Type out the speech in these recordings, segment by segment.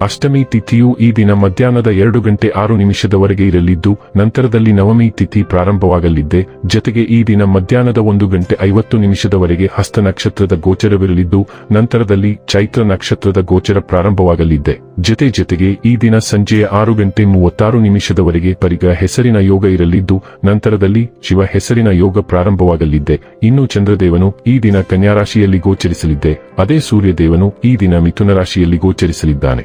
ಅಷ್ಟಮಿ ತಿಥಿಯು ಈ ದಿನ ಮಧ್ಯಾಹ್ನದ ಎರಡು ಗಂಟೆ ಆರು ನಿಮಿಷದವರೆಗೆ ಇರಲಿದ್ದು, ನಂತರದಲ್ಲಿ ನವಮಿ ತಿಥಿ ಪ್ರಾರಂಭವಾಗಲಿದ್ದೆ. ಜತೆಗೆ ಈ ದಿನ ಮಧ್ಯಾಹ್ನದ ಒಂದು ಗಂಟೆ ಐವತ್ತು ನಿಮಿಷದವರೆಗೆ ಹಸ್ತ ನಕ್ಷತ್ರದ ಗೋಚರವಿರಲಿದ್ದು, ನಂತರದಲ್ಲಿ ಚೈತ್ರ ನಕ್ಷತ್ರದ ಗೋಚರ ಪ್ರಾರಂಭವಾಗಲಿದ್ದೆ. ಜತೆ ಜೊತೆಗೆ ಈ ದಿನ ಸಂಜೆಯ ಆರು ಗಂಟೆ ಮೂವತ್ತಾರು ನಿಮಿಷದವರೆಗೆ ಪರಿಗ ಹೆಸರಿನ ಯೋಗ ಇರಲಿದ್ದು, ನಂತರದಲ್ಲಿ ಶಿವ ಹೆಸರಿನ ಯೋಗ ಪ್ರಾರಂಭವಾಗಲಿದ್ದೆ. ಇನ್ನು ಚಂದ್ರದೇವನು ಈ ದಿನ ಕನ್ಯಾರಾಶಿಯಲ್ಲಿ ಗೋಚರಿಸಲಿದ್ದೆ. ಅದೇ ಸೂರ್ಯದೇವನು ಈ ದಿನ ಮಿಥುನ ರಾಶಿಯಲ್ಲಿ ಗೋಚರಿಸಲಿದ್ದಾನೆ.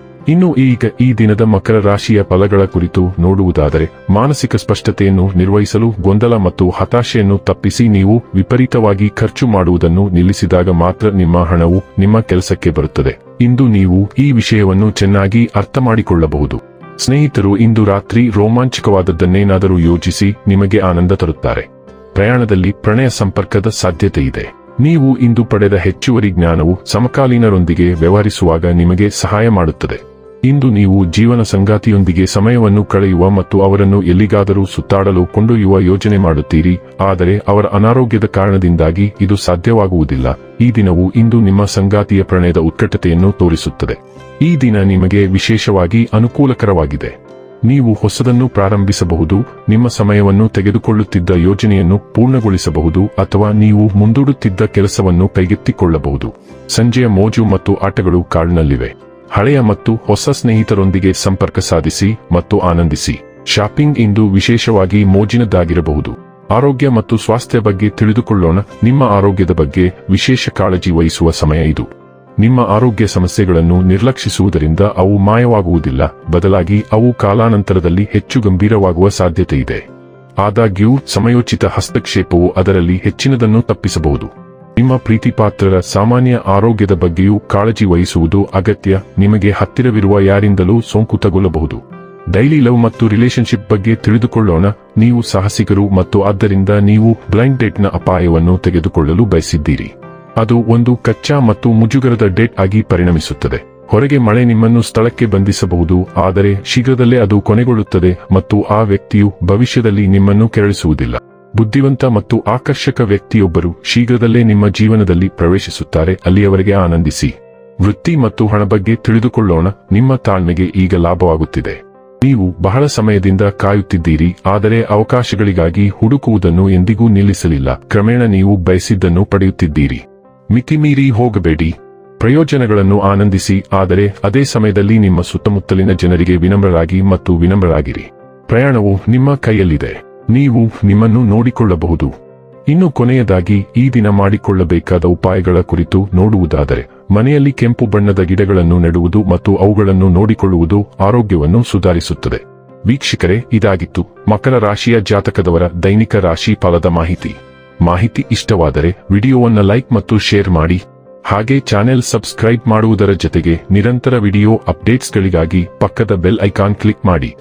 ಇನ್ನು ಈಗ ಈ ದಿನದ ಮಕರ ರಾಶಿಯ ಫಲಗಳ ಕುರಿತು ನೋಡುವುದಾದರೆ, ಮಾನಸಿಕ ಸ್ಪಷ್ಟತೆಯನ್ನು ನಿರ್ವಹಿಸಲು ಗೊಂದಲ ಮತ್ತು ಹತಾಶೆಯನ್ನು ತಪ್ಪಿಸಿ ನೀವು ವಿಪರೀತವಾಗಿ ಖರ್ಚು ಮಾಡುವುದನ್ನು ನಿಲ್ಲಿಸಿದಾಗ ಮಾತ್ರ ನಿಮ್ಮ ಹಣವು ನಿಮ್ಮ ಕೆಲಸಕ್ಕೆ ಬರುತ್ತದೆ. ಇಂದು ನೀವು ಈ ವಿಷಯವನ್ನು ಚೆನ್ನಾಗಿ ಅರ್ಥ ಮಾಡಿಕೊಳ್ಳಬಹುದು. ಸ್ನೇಹಿತರು, ಇಂದು ರಾತ್ರಿ ರೋಮಾಂಚಕವಾದದ್ದನ್ನೇನಾದರೂ ಯೋಚಿಸಿ ನಿಮಗೆ ಆನಂದ ತರುತ್ತಾರೆ. ಪ್ರಯಾಣದಲ್ಲಿ ಪ್ರಣಯ ಸಂಪರ್ಕದ ಸಾಧ್ಯತೆ ಇದೆ. ನೀವು ಇಂದು ಪಡೆದ ಹೆಚ್ಚುವರಿ ಜ್ಞಾನವು ಸಮಕಾಲೀನರೊಂದಿಗೆ ವ್ಯವಹರಿಸುವಾಗ ನಿಮಗೆ ಸಹಾಯ ಮಾಡುತ್ತದೆ. ಇಂದು ನೀವು ಜೀವನ ಸಂಗಾತಿಯೊಂದಿಗೆ ಸಮಯವನ್ನು ಕಳೆಯುವ ಮತ್ತು ಅವರನ್ನು ಎಲ್ಲಿಗಾದರೂ ಸುತ್ತಾಡಲು ಕೊಂಡೊಯ್ಯುವ ಯೋಜನೆ ಮಾಡುತ್ತೀರಿ, ಆದರೆ ಅವರ ಅನಾರೋಗ್ಯದ ಕಾರಣದಿಂದಾಗಿ ಇದು ಸಾಧ್ಯವಾಗುವುದಿಲ್ಲ. ಈ ದಿನವು ಇಂದು ನಿಮ್ಮ ಸಂಗಾತಿಯ ಪ್ರಣಯದ ಉತ್ಕಟತೆಯನ್ನು ತೋರಿಸುತ್ತದೆ. ಈ ದಿನ ನಿಮಗೆ ವಿಶೇಷವಾಗಿ ಅನುಕೂಲಕರವಾಗಿದೆ. ನೀವು ಹೊಸದನ್ನು ಪ್ರಾರಂಭಿಸಬಹುದು, ನಿಮ್ಮ ಸಮಯವನ್ನು ತೆಗೆದುಕೊಳ್ಳುತ್ತಿದ್ದ ಯೋಜನೆಯನ್ನು ಪೂರ್ಣಗೊಳಿಸಬಹುದು ಅಥವಾ ನೀವು ಮುಂದೂಡುತ್ತಿದ್ದ ಕೆಲಸವನ್ನು ಕೈಗೆತ್ತಿಕೊಳ್ಳಬಹುದು. ಸಂಜೆಯ ಮೋಜು ಮತ್ತು ಆಟಗಳು ಕಾಡಿನಲ್ಲಿವೆ. ಹಳೆಯ ಮತ್ತು ಹೊಸ ಸ್ನೇಹಿತರೊಂದಿಗೆ ಸಂಪರ್ಕ ಸಾಧಿಸಿ ಮತ್ತು ಆನಂದಿಸಿ. ಶಾಪಿಂಗ್ ಇಂದು ವಿಶೇಷವಾಗಿ ಮೋಜಿನದ್ದಾಗಿರಬಹುದು. ಆರೋಗ್ಯ ಮತ್ತು ಸ್ವಾಸ್ಥ್ಯ ಬಗ್ಗೆ ತಿಳಿದುಕೊಳ್ಳೋಣ. ನಿಮ್ಮ ಆರೋಗ್ಯದ ಬಗ್ಗೆ ವಿಶೇಷ ಕಾಳಜಿ ವಹಿಸುವ ಸಮಯ ಇದು. ನಿಮ್ಮ ಆರೋಗ್ಯ ಸಮಸ್ಯೆಗಳನ್ನು ನಿರ್ಲಕ್ಷಿಸುವುದರಿಂದ ಅವು ಮಾಯವಾಗುವುದಿಲ್ಲ. ಬದಲಾಗಿ ಅವು ಕಾಲಾನಂತರದಲ್ಲಿ ಹೆಚ್ಚು ಗಂಭೀರವಾಗುವ ಸಾಧ್ಯತೆ ಇದೆ ಆದಾಗ್ಯೂ, ಸಮಯೋಚಿತ ಹಸ್ತಕ್ಷೇಪವು ಅದರಲ್ಲಿ ಹೆಚ್ಚಿನದನ್ನು ತಪ್ಪಿಸಬಹುದು. ನಿಮ್ಮ ಪ್ರೀತಿಪಾತ್ರರ ಸಾಮಾನ್ಯ ಆರೋಗ್ಯದ ಬಗ್ಗೆಯೂ ಕಾಳಜಿ ವಹಿಸುವುದು ಅಗತ್ಯ. ನಿಮಗೆ ಹತ್ತಿರವಿರುವ ಯಾರಿಂದಲೂ ಸೋಂಕು ತಗೊಳ್ಳಬಹುದು ಡೈಲಿ ಲವ್ ಮತ್ತು ರಿಲೇಶನ್ಶಿಪ್ ಬಗ್ಗೆ ತಿಳಿದುಕೊಳ್ಳೋಣ. ನೀವು ಸಾಹಸಿಗರು ಮತ್ತು ಆದ್ದರಿಂದ ನೀವು ಬ್ಲೈಂಡ್ ಡೇಟ್ನ ಅಪಾಯವನ್ನು ತೆಗೆದುಕೊಳ್ಳಲು ಬಯಸಿದ್ದೀರಿ. ಅದು ಒಂದು ಕಚ್ಚಾ ಮತ್ತು ಮುಜುಗರದ ಡೇಟ್ ಆಗಿ ಪರಿಣಮಿಸುತ್ತದೆ. ಹೊರಗೆ ಮಳೆ ನಿಮ್ಮನ್ನು ಸ್ಥಳಕ್ಕೆ ಬಂಧಿಸಬಹುದು, ಆದರೆ ಶೀಘ್ರದಲ್ಲೇ ಅದು ಕೊನೆಗೊಳ್ಳುತ್ತದೆ ಮತ್ತು ಆ ವ್ಯಕ್ತಿಯು ಭವಿಷ್ಯದಲ್ಲಿ ನಿಮ್ಮನ್ನು ಕೆರಳಿಸುವುದಿಲ್ಲ. ಬುದ್ಧಿವಂತ ಮತ್ತು ಆಕರ್ಷಕ ವ್ಯಕ್ತಿಯೊಬ್ಬರು ಶೀಘ್ರದಲ್ಲೇ ನಿಮ್ಮ ಜೀವನದಲ್ಲಿ ಪ್ರವೇಶಿಸುತ್ತಾರೆ, ಅಲ್ಲಿಯವರೆಗೆ ಆನಂದಿಸಿ. ವೃತ್ತಿ ಮತ್ತು ಹಣ ಬಗ್ಗೆ ತಿಳಿದುಕೊಳ್ಳೋಣ, ನಿಮ್ಮ ತಾಳ್ಮೆಗೆ ಈಗ ಲಾಭವಾಗುತ್ತಿದೆ. ನೀವು ಬಹಳ ಸಮಯದಿಂದ ಕಾಯುತ್ತಿದ್ದೀರಿ, ಆದರೆ ಅವಕಾಶಗಳಿಗಾಗಿ ಹುಡುಕುವುದನ್ನು ಎಂದಿಗೂ ನಿಲ್ಲಿಸಲಿಲ್ಲ, ಕ್ರಮೇಣ ನೀವು ಬಯಸಿದ್ದನ್ನು ಪಡೆಯುತ್ತಿದ್ದೀರಿ. ಮಿತಿಮೀರಿ ಹೋಗಬೇಡಿ. ಪ್ರಯೋಜನಗಳನ್ನು ಆನಂದಿಸಿ, ಆದರೆ ಅದೇ ಸಮಯದಲ್ಲಿ ನಿಮ್ಮ ಸುತ್ತಮುತ್ತಲಿನ ಜನರಿಗೆ ವಿನಮ್ರರಾಗಿ ಮತ್ತು ವಿನಮ್ರರಾಗಿರಿ. ಪ್ರಯಾಣವು ನಿಮ್ಮ ಕೈಯಲ್ಲಿದೆ. ನೀವು ನಿಮ್ಮನ್ನು ನೋಡಿಕೊಳ್ಳಬಹುದು. ಇನ್ನು ಕೊನೆಯದಾಗಿ, ಈ ದಿನ ಮಾಡಿಕೊಳ್ಳಬೇಕಾದ ಉಪಾಯಗಳ ಕುರಿತು ನೋಡುವುದಾದರೆ, ಮನೆಯಲ್ಲಿ ಕೆಂಪು ಬಣ್ಣದ ಗಿಡಗಳನ್ನು ನೆಡುವುದು ಮತ್ತು ಅವುಗಳನ್ನು ನೋಡಿಕೊಳ್ಳುವುದು ಆರೋಗ್ಯವನ್ನು ಸುಧಾರಿಸುತ್ತದೆ. ವೀಕ್ಷಕರೇ, ಇದಾಗಿತ್ತು ಮಕರ ರಾಶಿಯ ಜಾತಕದವರ ದೈನಿಕ ರಾಶಿ ಫಲದ ಮಾಹಿತಿ. ಮಾಹಿತಿ ಇಷ್ಟವಾದರೆ, ವಿಡಿಯೋವನ್ನ ಲೈಕ್ ಮತ್ತು ಶೇರ್ ಮಾಡಿ. ಹಾಗೆ ಚಾನೆಲ್ ಸಬ್ಸ್ಕ್ರೈಬ್ ಮಾಡುವುದರ ಜೊತೆಗೆ ನಿರಂತರ ವಿಡಿಯೋ ಅಪ್ಡೇಟ್ಸ್ಗಳಿಗಾಗಿ ಪಕ್ಕದ ಬೆಲ್ ಐಕಾನ್ ಕ್ಲಿಕ್ ಮಾಡಿ.